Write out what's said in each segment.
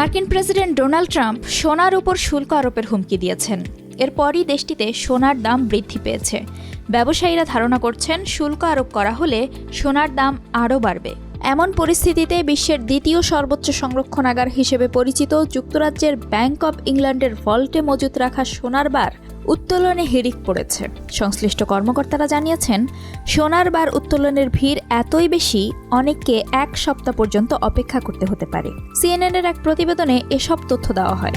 মার্কিন president Donald Trump সোনার উপর শুল্ক আরোপের হুমকি দিয়েছেন। এরপরই দেশটিতে সোনার দাম বৃদ্ধি পেয়েছে। ব্যবসায়ীরা ধারণা করছেন, শুল্ক আরোপ করা হলে সোনার দাম আরও বাড়বে। এমন পরিস্থিতিতে বিশ্বের দ্বিতীয় সর্বোচ্চ সংরক্ষণাগার হিসেবে পরিচিত যুক্তরাজ্যের ব্যাংক অব ইংল্যান্ডের ভল্টে মজুত রাখা সোনার বার উত্তোলনে হিড়িক পড়েছে। সংশ্লিষ্ট কর্মকর্তারা জানিয়েছেন, সোনার বার উত্তোলনের ভিড় এতই বেশি অনেককে এক সপ্তাহ পর্যন্ত অপেক্ষা করতে হতে পারে। সিএনএনের এক প্রতিবেদনে এসব তথ্য দেওয়া হয়।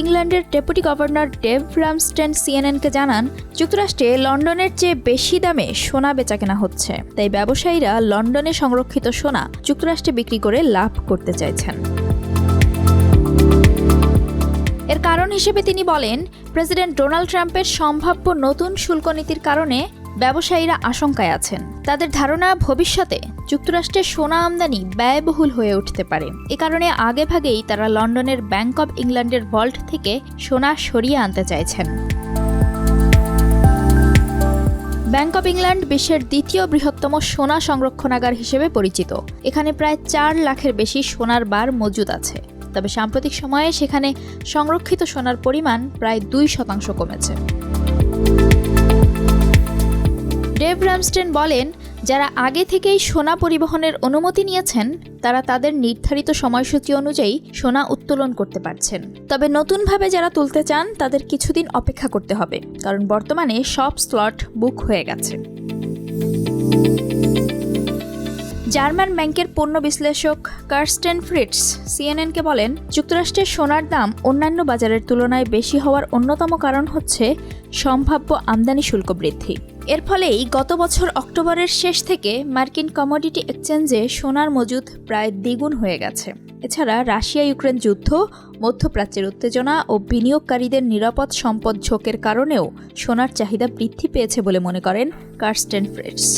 ইংল্যান্ডের ডেপুটি গভর্নর ডেভ রামস্টেন সিএনএনকে জানান, যুক্তরাষ্ট্রে লন্ডনের চেয়ে বেশি দামে সোনা বেচাকেনা হচ্ছে। তাই ব্যবসায়ীরা লন্ডনে সংরক্ষিত সোনা যুক্তরাষ্ট্রে বিক্রি করে লাভ করতে চাইছেন। এর কারণ হিসেবে তিনি বলেন, প্রেসিডেন্ট ডোনাল্ড ট্রাম্পের সম্ভাব্য নতুন শুল্ক নীতির কারণে ব্যবসায়ীরা আশঙ্কায় আছেন। তাদের ধারণা, ভবিষ্যতে যুক্তরাষ্ট্রে সোনা আমদানি ব্যয়বহুল হয়ে উঠতে পারে। এ কারণে আগেভাগেই তারা লন্ডনের ব্যাংক অব ইংল্যান্ডের ভল্ট থেকে সোনা সরিয়ে আনতে চাইছেন। ব্যাংক অব ইংল্যান্ড বিশ্বের দ্বিতীয় বৃহত্তম সোনা সংরক্ষণাগার হিসেবে পরিচিত। এখানে প্রায় চার লাখের বেশি সোনার বার মজুদ আছে। তবে সাম্প্রতিক সময়ে সেখানে সংরক্ষিত সোনার পরিমাণ প্রায় দুই শতাংশ কমেছে। ডেভ র্যামস্টেন বলেন, যারা আগে থেকেই সোনা পরিবহনের অনুমতি নিয়েছেন, তারা তাদের নির্ধারিত সময়সূচি অনুযায়ী সোনা উত্তোলন করতে পারছেন। তবে নতুনভাবে যারা তুলতে চান, তাদের কিছুদিন অপেক্ষা করতে হবে, কারণ বর্তমানে সব স্লট বুক হয়ে গেছে। জার্মান ব্যাংকের পণ্য বিশ্লেষক কার্স্টেন ফ্রিটস সিএনএনকে বলেন, যুক্তরাষ্ট্রের সোনার দাম অন্যান্য বাজারের তুলনায় বেশি হওয়ার অন্যতম কারণ হচ্ছে সম্ভাব্য আমদানি শুল্ক বৃদ্ধি। এর ফলেই গত বছর অক্টোবরের শেষ থেকে মার্কিন কমোডিটি এক্সচেঞ্জে সোনার মজুদ প্রায় দ্বিগুণ হয়ে গেছে। এছাড়া রাশিয়া ইউক্রেন যুদ্ধ, মধ্যপ্রাচ্যের উত্তেজনা ও বিনিয়োগকারীদের নিরাপদ সম্পদ ঝোঁকের কারণেও সোনার চাহিদা বৃদ্ধি পেয়েছে বলে মনে করেন কার্স্টেন ফ্রিটস